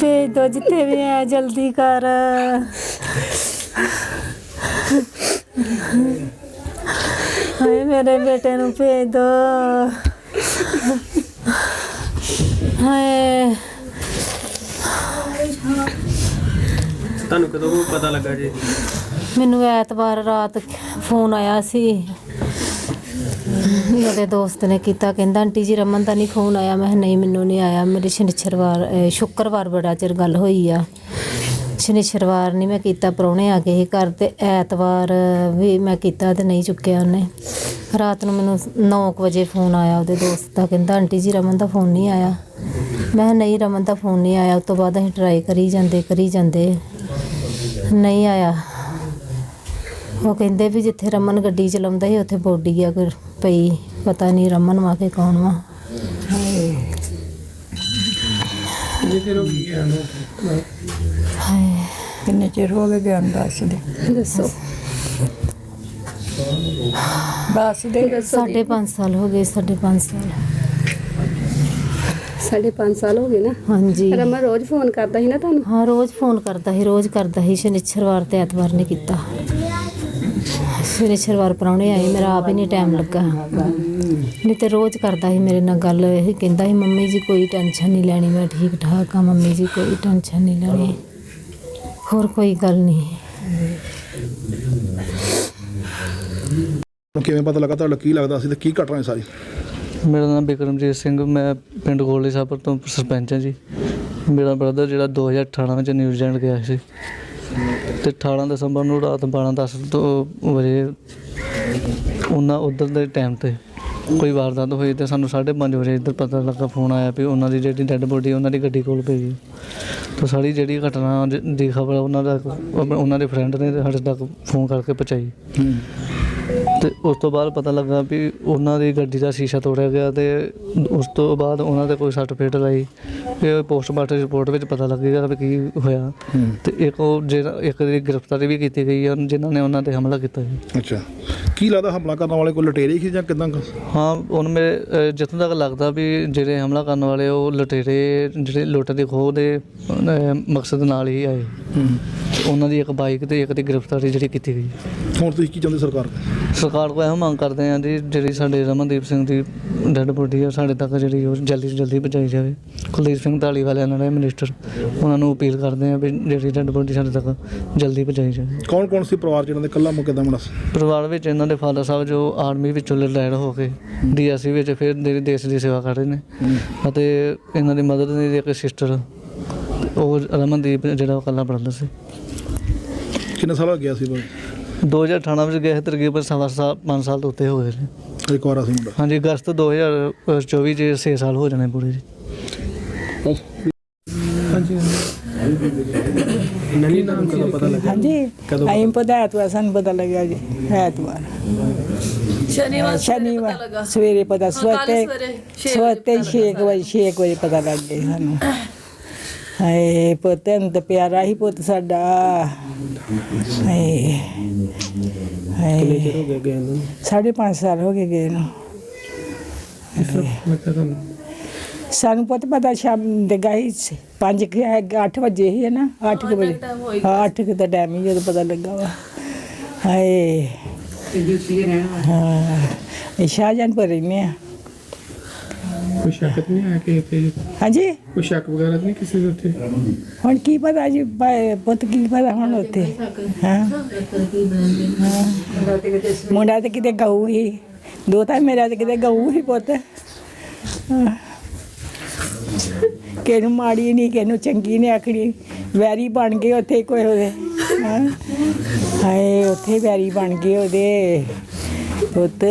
ਭੇਜ ਦੋ ਜਿੱਥੇ ਵੀ ਹੈ ਜਲਦੀ ਕਰ। ਹਾਏ ਮੇਰੇ ਬੇਟੇ ਨੂੰ ਭੇਜ ਦੋ। ਹਾਏ। ਤੁਹਾਨੂੰ ਕਦੋਂ ਕੁ ਪਤਾ ਲੱਗਾ ਜੀ? ਮੈਨੂੰ ਐਤਵਾਰ ਰਾਤ ਫੋਨ ਆਇਆ ਸੀ। ਮੇਰੇ ਦੋਸਤ ਨੇ ਕੀਤਾ, ਕਹਿੰਦਾ, ਆਂਟੀ ਜੀ, ਰਮਨ ਦਾ ਨਹੀਂ ਫੋਨ ਆਇਆ। ਮੈਂ ਕਿਹਾ, ਨਹੀਂ, ਮੈਨੂੰ ਨਹੀਂ ਆਇਆ। ਮੇਰੀ ਸ਼ਨੀਚਰਵਾਰ, ਅਹ, ਸ਼ੁੱਕਰਵਾਰ ਬੜਾ ਚਿਰ ਗੱਲ ਹੋਈ ਆ। ਸ਼ਨੀਚਰਵਾਰ ਨਹੀਂ ਮੈਂ ਕੀਤਾ, ਪ੍ਰਾਹੁਣੇ ਆ ਗਏ ਸੀ ਘਰ ਤੇ ਐਤਵਾਰ ਵੀ ਮੈਂ ਕੀਤਾ ਤੇ ਨਹੀਂ ਚੁੱਕਿਆ ਉਹਨੇ। ਰਾਤ ਨੂੰ ਮੈਨੂੰ 9 ਵਜੇ ਫੋਨ ਆਇਆ ਉਹਦੇ ਦੋਸਤ ਦਾ, ਕਹਿੰਦਾ, ਆਂਟੀ ਜੀ, ਰਮਨ ਦਾ ਫੋਨ ਨਹੀਂ ਆਇਆ। ਮੈਂ ਕਿਹਾ ਨਹੀਂ ਰਮਨ ਦਾ ਫੋਨ ਨਹੀਂ ਆਇਆ ਉਸ ਤੋਂ ਬਾਅਦ ਅਸੀਂ ਟਰਾਈ ਕਰੀ ਜਾਂਦੇ ਕਰੀ ਜਾਂਦੇ। ਨਹੀਂ ਆਇਆ। ਉਹ ਕਹਿੰਦੇ ਵੀ ਜਿੱਥੇ ਰਮਨ ਗੱਡੀ ਚਲਾਉਂਦਾ ਸੀ ਉੱਥੇ ਬੋਡੀ ਆ ਕੋਈ ਪਈ ਪਤਾ ਨਹੀਂ ਰਮਨ ਵਾ ਕੇ ਕੌਣ ਵਾ। ਕਿੰਨੇ ਚਿਰ ਹੋ ਗਿਆ ਹਾਏ। ਕਿੰਨੇ ਚਿਰ ਹੋ ਗਏ ਗਿਆਨ ਦੱਸ ਦੇ? ਦੱਸੋ। ਦੱਸ ਦੇ? ਸਾਢੇ ਪੰਜ ਸਾਲ ਹੋ ਗਏ ਸਾਢੇ ਪੰਜ ਸਾਲ। ਸਾਢੇ ਪੰਜ ਸਾਲ ਹੋ ਗਏ ਨਾ। ਹਾਂਜੀ। ਰਮਨ ਰੋਜ਼ ਫੋਨ ਕਰਦਾ ਸੀ ਨਾ ਤੁਹਾਨੂੰ। ਹਾਂ ਰੋਜ਼ ਫੋਨ ਕਰਦਾ ਸੀ ਰੋਜ਼ ਕਰਦਾ ਸੀ ਸ਼ਨੀਚਰਵਾਰ ਤੇ ਐਤਵਾਰ ਨੇ ਕੀਤਾ। ਸ਼ਨੀਚਰਵਾਰ ਪ੍ਰਾਹੁਣੇ ਆਏ ਮੇਰਾ ਆਪ ਹੀ ਨਹੀਂ ਟਾਈਮ ਲੱਗਾ। ਨਹੀਂ ਤੇ ਰੋਜ਼ ਕਰਦਾ ਸੀ ਮੇਰੇ ਨਾਲ ਗੱਲ ਇਹ ਕਹਿੰਦਾ ਸੀ ਮੰਮੀ ਜੀ ਕੋਈ ਟੈਨਸ਼ਨ ਨਹੀਂ ਲੈਣੀ ਮੈਂ ਠੀਕ ਠਾਕ ਆ ਮੰਮੀ ਜੀ ਕੋਈ ਟੈਨਸ਼ਨ ਨਹੀਂ ਲੈਣੀ। ਹੋਰ ਕੋਈ ਗੱਲ ਨਹੀਂ। ਨੂੰ ਕਿਵੇਂ ਪਤਾ ਲੱਗਾ ਤੁਹਾਡਾ ਕੀ ਲੱਗਦਾ ਸੀ ਤੇ ਕੀ ਘਟਨਾ ਸਾਰੀ? ਮੇਰਾ ਨਾਮ ਬਿਕਰਮਜੀਤ ਸਿੰਘ, ਮੈਂ ਪਿੰਡ ਗੋਲੀ ਸਾਬਰ ਤੋਂ ਸਰਪੰਚ ਹਾਂ ਜੀ। ਮੇਰਾ ਬ੍ਰਦਰ ਜਿਹੜਾ 2018 ਵਿੱਚ ਨਿਊਜ਼ੀਲੈਂਡ ਗਿਆ ਸੀ ਤੇ 18 ਦਸੰਬਰ ਨੂੰ ਰਾਤ 12:10 ਤੋਂ ਵਜੇ ਉਹਨਾਂ ਉਧਰ ਦੇ ਟਾਈਮ ਤੇ ਕੋਈ ਵਾਰਦਾਤ ਹੋਈ ਤੇ ਸਾਨੂੰ 5:30 ਵਜੇ ਇੱਧਰ ਪਤਾ ਲੱਗਾ ਫੋਨ ਆਇਆ ਵੀ ਉਹਨਾਂ ਦੀ ਜਿਹੜੀ ਡੈੱਡ ਬੋਡੀ ਉਹਨਾਂ ਦੀ ਗੱਡੀ ਕੋਲ ਪਈ ਹੈ। ਤਾਂ ਸਾਰੀ ਜਿਹੜੀ ਘਟਨਾ ਦੀ ਖਬਰ ਉਹਨਾਂ ਦਾ ਉਹਨਾਂ ਦੇ ਫਰੈਂਡ ਨੇ ਸਾਡੇ ਤੱਕ ਫੋਨ ਕਰਕੇ ਪਹੁੰਚਾਈ। ਤੇ ਉਸ ਤੋਂ ਬਾਅਦ ਪਤਾ ਲੱਗਾ ਵੀ ਉਹਨਾਂ ਦੀ ਗੱਡੀ ਦਾ ਸ਼ੀਸ਼ਾ ਤੋੜਿਆ ਗਿਆ ਤੇ ਉਸ ਤੋਂ ਬਾਅਦ ਉਹਨਾਂ ਦੇ ਕੋਈ ਸੱਟ ਫੇਟ ਲਾਈ ਇਹ ਪੋਸਟਮਾਰਟਮ ਰਿਪੋਰਟ ਵਿੱਚ ਪਤਾ ਲੱਗੇਗਾ ਵੀ ਕੀ ਹੋਇਆ। ਤੇ ਇੱਕ ਉਹ ਜਿਹੜਾ ਇੱਕ ਦੀ ਗ੍ਰਿਫਤਾਰੀ ਵੀ ਕੀਤੀ ਗਈ ਹੈ ਜਿਨ੍ਹਾਂ ਨੇ ਉਹਨਾਂ ਤੇ ਹਮਲਾ ਕੀਤਾ ਸੀ ਅੱਛਾ। ਕੀ ਲੱਗਦਾ ਹਮਲਾ ਕਰਨ ਵਾਲੇ ਕੋਈ ਲਟੇਰੇ ਸੀ ਜਾਂ ਕਿਦਾਂ ਹਾਂ ਹੁਣ ਮੇਰੇ ਜਿੱਥੋਂ ਤੱਕ ਲੱਗਦਾ ਵੀ ਜਿਹੜੇ ਹਮਲਾ ਕਰਨ ਵਾਲੇ ਉਹ ਲੁਟੇਰੇ ਜਿਹੜੇ ਲੁੱਟ ਦੇ ਖੋਹ ਦੇ ਮਕਸਦ ਨਾਲ ਹੀ ਆਏ। ਉਹਨਾਂ ਦੀ ਇੱਕ ਬਾਈਕ ਤੇ ਇੱਕ ਦੀ ਗ੍ਰਿਫਤਾਰੀ ਜਿਹੜੀ ਕੀਤੀ ਗਈ। ਹੁਣ ਤੁਸੀਂ ਕੀ ਚਾਹੁੰਦੇ ਸਰਕਾਰ ਕੋਲ ਸਰਕਾਰ ਕੋਲ ਇਹ ਮੰਗ ਕਰਦੇ ਹਾਂ ਜੀ ਜਿਹੜੀ ਸਾਡੇ ਰਮਨਦੀਪ ਸਿੰਘ ਦੀ ਡੈਡ ਬੋਡੀ ਆ ਸਾਡੇ ਤੱਕ ਜਿਹੜੀ ਉਹ ਜਲਦੀ ਤੋਂ ਜਲਦੀ ਪਹੁੰਚਾਈ ਜਾਵੇ। ਕੁਲਦੀਪ ਸਿੰਘ ਢਾਲੀ ਵਾਲਿਆਂ ਨਾਲ ਮਿਨਿਸਟਰ ਉਹਨਾਂ ਨੂੰ ਅਪੀਲ ਕਰਦੇ ਹਾਂ ਵੀ ਜਿਹੜੀ ਡੈਡ ਬੋਡੀ ਸਾਡੇ ਤੱਕ ਜਲਦੀ ਪਹੁੰਚਾਈ ਜਾਵੇ। ਕੌਣ ਕੌਣ ਸੀ ਪਰਿਵਾਰ ਜਿਹਨਾਂ ਦੇ? ਕੱਲਾ ਮੁੱਕੇ ਦਾ ਮੁੰਡਾ ਸੀ? ਪਰਿਵਾਰ ਵਿੱਚ ਇਹਨਾਂ ਦੇ ਫਾਦਰ ਸਾਹਿਬ ਜੋ ਆਰਮੀ ਵਿੱਚੋਂ ਰਿਟਾਇਰ ਹੋ ਕੇ ਡੀਐਸਸੀ ਵਿੱਚ ਫਿਰ ਦੇ ਦੇਸ਼ ਦੀ ਸੇਵਾ ਕਰ ਰਹੇ ਨੇ। ਅਤੇ ਇਹਨਾਂ ਦੀ ਮਦਰ ਦੀ ਇੱਕ ਸਿਸਟਰ ਉਹ ਰਮਨਦੀਪ ਜਿਹੜਾ ਉਹ ਇਕੱਲਾ ਬ੍ਰਦਰ ਸੀ। ਕਿੰਨੇ ਸਾਲ ਹੋ ਗਿਆ ਸੀ? ਬਾਈ 2018 ਵਿੱਚ ਗਏ ਸੀ ਤਕਰੀਬਨ ਸਵਾ ਸਾਲ 5 ਸਾਲ ਤੋਂ ਉੱਤੇ ਹੋ ਗਏ ਨੇ। ਇੱਕ ਵਾਰ ਸੀ ਮੁੰਡਾ। ਹਾਂਜੀ ਅਗਸਤ 2024 ਚ 6 ਸਾਲ ਹੋ ਜਾਣੇ ਪੂਰੇ ਜੀ। ਨਹੀਂ ਨਾਮ ਕਦੋਂ ਪਤਾ ਲੱਗਾ ਹਾਂਜੀ ਕਦੋਂ ਆਈਂ ਪਤਾ ਐਤਵਾਰ ਸਾਨੂੰ ਪਤਾ ਲੱਗਿਆ ਜੀ ਐਤਵਾਰ। ਸ਼ਨੀਵਾਰ ਸ਼ਨੀਵਾਰ ਸਵੇਰੇ ਪਤਾ ਸਵੇਰੇ ਸਵੇਰੇ 6 ਵਜੇ 6 ਵਜੇ ਪਤਾ ਲੱਗ ਗਿਆ ਸਾਨੂੰ ਹਾਏ ਪੁੱਤ ਨੂੰ ਤਾਂ ਪਿਆਰਾ ਹੀ ਪੁੱਤ ਸਾਡਾ ਹਾਏ ਕਿੰਨੇ ਹਾਏ ਚਿਰ ਹੋ ਗਿਆ ਗਏ ਨੂੰ ਸਾਢੇ ਪੰਜ ਸਾਲ ਹੋ ਗਏ ਗਏ ਨੂੰ ਮੈਂ ਕਿਹਾ ਤੁਹਾਨੂੰ ਸਾਨੂੰ ਪੁੱਤ ਪਤਾ ਸ਼ਾਮ ਦੇ ਗਾਈ 5 8 ਵਜੇ ਹੀ ਹੈ ਨਾ 8 ਵਜੇ ਹਾਂ 8 ਦਾ ਟਾਈਮ ਹੀ ਜਦੋਂ ਪਤਾ ਲੱਗਾ ਵਾ ਹਾਏ ਹਾਂ ਇਹ ਸ਼ਾਹਜਹਾਨਪੁਰ ਰਹਿੰਦੇ ਆ। ਕੋਈ ਸ਼ੱਕ ਤਾਂ ਨਹੀਂ ਆਇਆ ਕਿ ਇੱਥੇ ਹਾਂਜੀ? ਕੋਈ ਸ਼ੱਕ ਵਗੈਰਾ ਤਾਂ ਨਹੀਂ ਕਿਸੇ ਦੇ ਉੱਤੇ? ਹੁਣ ਕੀ ਪਤਾ ਜੀ ਪੁੱਤ ਕੀ ਪਤਾ ਹੁਣ ਉੱਥੇ? ਹਾਂ ਹਾਂ। ਮੁੰਡਾ ਤੇ ਕਿਤੇ ਗਊ ਹੀ। ਦੋ ਤਾਂ ਮੇਰਾ ਤੇ ਕਿਤੇ ਗਊ ਹੀ ਪੁੱਤ। ਹਾਂ। ਕਿਸੇ ਨੂੰ ਮਾੜੀ ਨਹੀਂ ਕਿਸੇ ਨੂੰ ਚੰਗੀ ਨਹੀਂ ਆਖਣੀ। ਵੈਰੀ ਬਣ ਗਏ ਉੱਥੇ ਕੋਈ ਉਹਦੇ ਹਾਂ। ਹਾਏ ਉੱਥੇ ਵੈਰੀ ਬਣ ਗਏ ਉਹਦੇ ਪੁੱਤ।